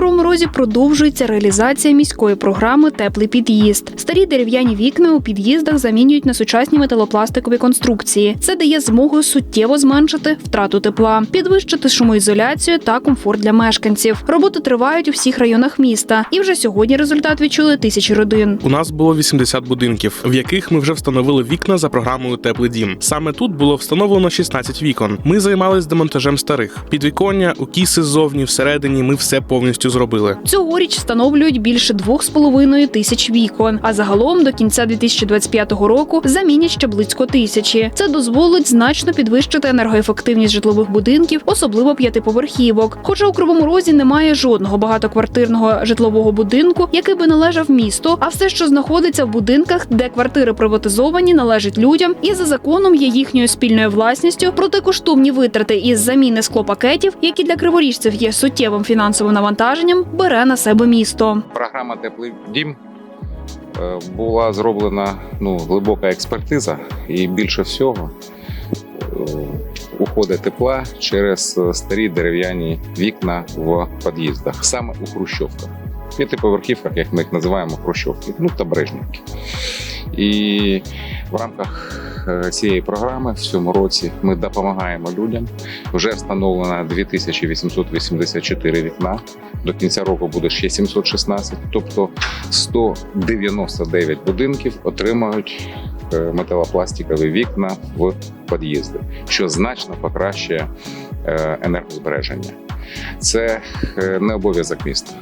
Кривому Розі продовжується реалізація міської програми Теплий під'їзд. Старі дерев'яні вікна у під'їздах замінюють на сучасні металопластикові конструкції. Це дає змогу суттєво зменшити втрату тепла, підвищити шумоізоляцію та комфорт для мешканців. Роботи тривають у всіх районах міста, і вже сьогодні результат відчули тисячі родин. У нас було 80 будинків, в яких ми вже встановили вікна за програмою Теплий дім. Саме тут було встановлено 16 вікон. Ми займалися демонтажем старих. Підвіконня, укіси ззовні, всередині. Ми все повністю зробили. Цьогоріч встановлюють більше 2,5 тисяч вікон. А загалом до кінця 2025 року замінять ще близько тисячі. Це дозволить значно підвищити енергоефективність житлових будинків, особливо п'ятиповерхівок. Хоча у Кривому Розі немає жодного багатоквартирного житлового будинку, який би належав місту, а все, що знаходиться в будинках, де квартири приватизовані, належить людям і за законом є їхньою спільною власністю. Проте коштовні витрати із заміни склопакетів, які для криворіжців є суттєвим фінансовим навантаженням, бере на себе місто. Програма Теплий дім е, була зроблена ну, глибока експертиза, і більше всього е, уходить тепла через е, старі дерев'яні вікна в під'їздах, саме у хрущовках. П'ятиповерхівках, як ми їх називаємо, хрущовки, ну та брежнівки. І в рамках е, цієї програми в цьому році ми допомагаємо людям. Вже встановлено 2884 вікна. До кінця року буде ще 716, тобто 199 будинків отримають е, металопластикові вікна в під'їзди, що значно покращує е, енергозбереження. Це не обов'язок міста.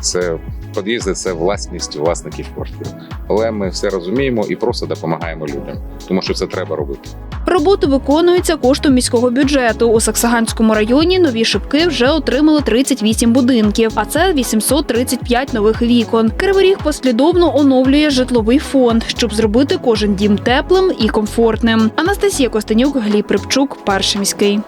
Це під'їзди це власність власників квартир. Але ми все розуміємо і просто допомагаємо людям, тому що це треба робити. Роботи виконуються коштом міського бюджету. У Саксаганському районі нові шибки вже отримали 38 будинків, а це 835 нових вікон. Кривий Ріг послідовно оновлює житловий фонд, щоб зробити кожен дім теплим і комфортним. Анастасія Костенюк, Гліб Рибчук, перший міський.